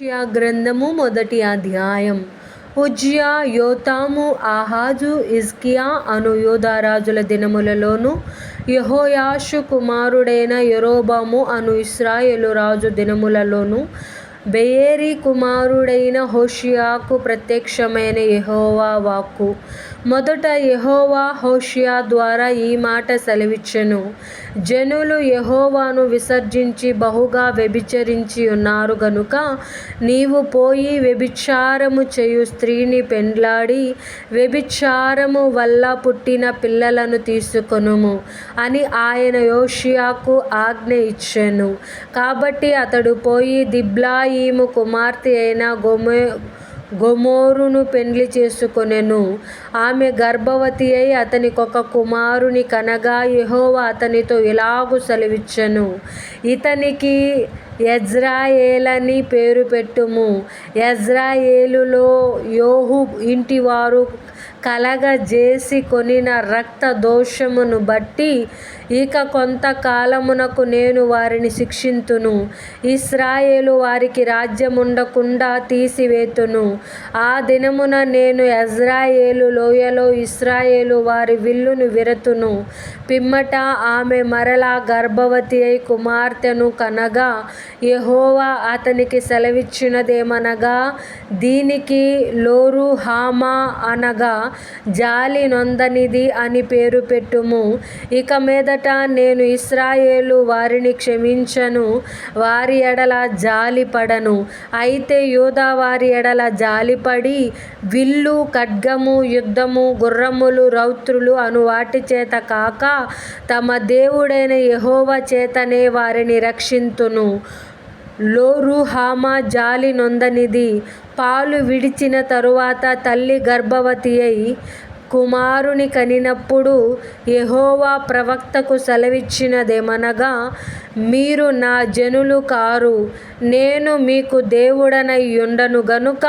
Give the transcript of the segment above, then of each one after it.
యెషయా గ్రంథము మొదటి అధ్యాయం. ఉజ్జియా యోతాము ఆహాజు ఇజ్కియా అను యోధారాజుల దినములలోను యెహోయాషు కుమారుడైన యరోబాము అను ఇస్రాయేలు రాజు దినములలోను బెయేరి కుమారుడైన హోషియాకు ప్రత్యక్షమైన యెహోవా వాక్కు. మొదట యెహోవా హోషియా ద్వారా ఈ మాట సెలవిచ్చెను. జనులు యెహోవాను విసర్జించి బహుగా వ్యభిచరించి ఉన్నారు గనుక నీవు పోయి వ్యభిచారము చేయు స్త్రీని పెండ్లాడి వ్యభిచారము వల్ల పుట్టిన పిల్లలను తీసుకొనుము అని ఆయన యోషియాకు ఆజ్ఞ ఇచ్చెను. కాబట్టి అతడు పోయి ఎఫ్రాయిము కుమార్తె అయిన గొమె గొమోరును పెండ్లి చేసుకొనెను. ఆమె గర్భవతి అయి అతనికొక కుమారుని కనగా యెహోవా అతనితో ఇలాగు సెలవిచ్చెను. ఇతనికి ఎజ్రాయేలని పేరు పెట్టుము. ఎజ్రాయేలులో యోహు ఇంటివారు కలగజేసి కొనిన రక్త దోషమును బట్టి ఇక కొంతకాలమునకు నేను వారిని శిక్షింతును. ఇస్రాయేలు వారికి రాజ్యముండకుండా తీసివేతును. ఆ దినమున నేను ఎజ్రాయేలు లోయలో ఇస్రాయేలు వారి విల్లును విరతును. పిమ్మట ఆమె మరలా గర్భవతి అయి కుమార్తెను కనగా యెహోవా అతనికి సెలవిచ్చినదేమనగా దీనికి లోరు హామా అనగా జాలి నొందనిది అని పేరు పెట్టుము. ఇక మీదట నేను ఇస్రాయేలు వారిని క్షమించను వారి ఎడల జాలిపడను అయితే యూదా వారి ఎడల జాలిపడి విల్లు ఖడ్గము యుద్ధము గుర్రములు రౌత్రులు అను వాటి చేత కాక తమ దేవుడైన యహోవ చేతనే వారిని రక్షింతును. లోరుహామా జాలి నొందనిది పాలు విడిచిన తరువాత తల్లి గర్భవతి అయి కుమారుని కనినప్పుడు యెహోవా ప్రవక్తకు సెలవిచ్చినదేమనగా మీరు నా జనులు కారు. నేను మీకు దేవుడనై ఉండను గనుక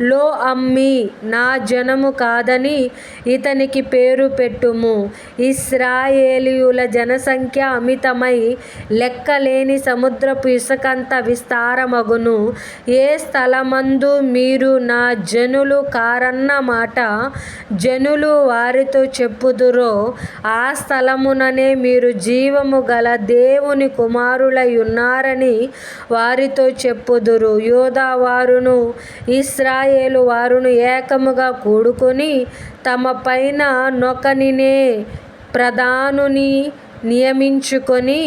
లో అమ్మి నా జనము కాదని ఇతనికి పేరు పెట్టుము. ఇస్రాయేలీయుల జనసంఖ్య అమితమై లెక్కలేని సముద్రపు ఇసుకంత విస్తారమగును. ఏ స్థలమందు మీరు నా జనులు కారన్న మాట జను జనులు వారితో చెప్పుదురో ఆ స్థలముననే మీరు జీవము గల దేవుని కుమారులై ఉన్నారని వారితో చెప్పుదురు. యోధా వారును ఇస్రాయేలు వారును ఏకముగా కూడుకొని తమ పైన నొకనినే ప్రధానుని నియమించుకొని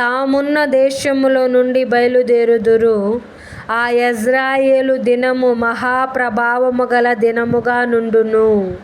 తామున్న దేశములో నుండి బయలుదేరుదురు. ఆ యెజ్రెయేలు దినము మహా ప్రభావము గల దినముగా నుండును.